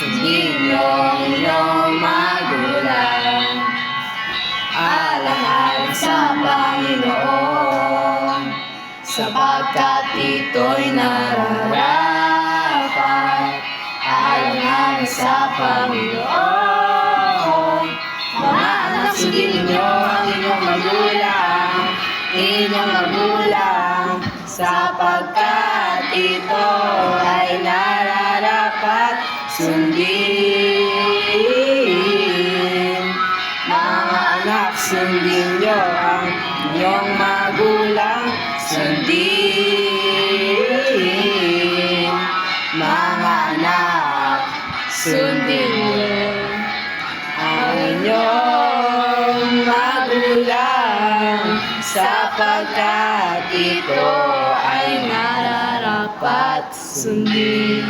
Sundin yung iyong magulang sa Panginoon Sapagkat ito'y nararapat Alahal sa Panginoon. Mga anak, sundin ninyo ang inyong magulang Inyong magulang Sapagkat ito ay nararapat sundin. Mga anak, sundin nyo ang inyong magulang, sundin. Mga anak, sundin nyo ang inyong magulang sapagkat ito ay nararapat sundin.